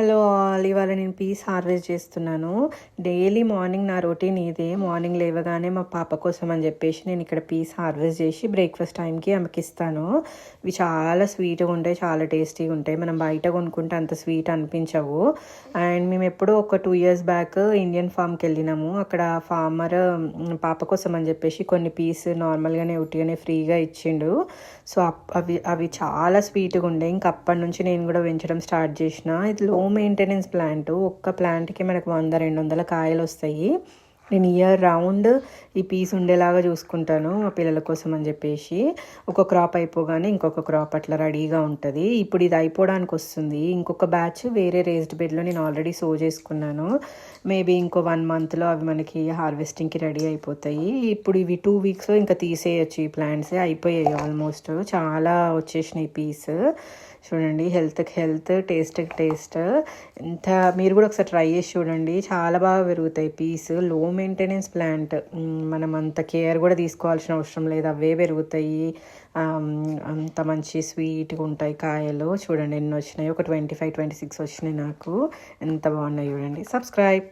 Hello all ఇవాళ నేను peas harvest చేస్తున్నాను. డైలీ మార్నింగ్ నా రొటీన్ ఇదే. మార్నింగ్ లేవగానే మా పాప కోసం అని చెప్పేసి నేను ఇక్కడ పీస్ హార్వెస్ట్ చేసి బ్రేక్ఫాస్ట్ టైంకి ఆమెకి ఇస్తాను. ఇవి చాలా స్వీట్గా ఉంటాయి చాలా టేస్టీగా ఉంటాయి. మనం బయట కొనుక్కుంటే అంత స్వీట్ అనిపించవు. అండ్ మేము ఎప్పుడో ఒక టూ ఇయర్స్ బ్యాక్ ఇండియన్ ఫామ్కి వెళ్ళినాము. అక్కడ ఫార్మర్ పాప కోసం అని చెప్పేసి కొన్ని పీస్ నార్మల్గానే ఉట్టిగానే ఫ్రీగా ఇచ్చిండు. సో అప్- అవి అవి చాలా స్వీట్గా ఉండే. ఇంకా అప్పటి నుంచి నేను కూడా పెంచడం స్టార్ట్ చేసిన. ఇది లో మెయింటెనెన్స్ ప్లాంట్ ఒక్క ప్లాంట్కి మనకు వంద రెండు వందల కాయలు వస్తాయి నేను ఇయర్ రౌండ్ ఈ పీస్ ఉండేలాగా చూసుకుంటాను మా పిల్లల కోసం అని చెప్పేసి. ఒక క్రాప్ అయిపోగానే ఇంకొక క్రాప్ అట్లా రెడీగా ఉంటుంది. ఇప్పుడు ఇది అయిపోవడానికి వస్తుంది. ఇంకొక బ్యాచ్ వేరే రేస్డ్ బెడ్లో నేను ఆల్రెడీ సో చేసుకున్నాను. మేబీ ఇంకో వన్ మంత్లో అవి మనకి హార్వెస్టింగ్కి రెడీ అయిపోతాయి. ఇప్పుడు ఇవి టూ వీక్స్లో ఇంకా తీసేయచ్చు. ఈ ప్లాంట్స్ అయిపోయాయి ఆల్మోస్ట్ చాలా వచ్చేసినాయి పీస్ చూడండి హెల్త్కి హెల్త్ టేస్ట్కి టేస్ట్ ఎంత మీరు కూడా ఒకసారి ట్రై చేసి చూడండి. చాలా బాగా పెరుగుతాయి పీస్లో మెయింటెనెన్స్ ప్లాంట్ మనం అంత కేర్ కూడా తీసుకోవాల్సిన అవసరం లేదు. అవే పెరుగుతాయి. అంత మంచి స్వీట్గా ఉంటాయి కాయలు. చూడండి ఎన్ని వచ్చినాయి. ఒక ట్వంటీ ఫైవ్ ట్వంటీ సిక్స్ వచ్చినాయి నాకు. ఎంత బాగున్నాయి చూడండి. సబ్స్క్రైబ్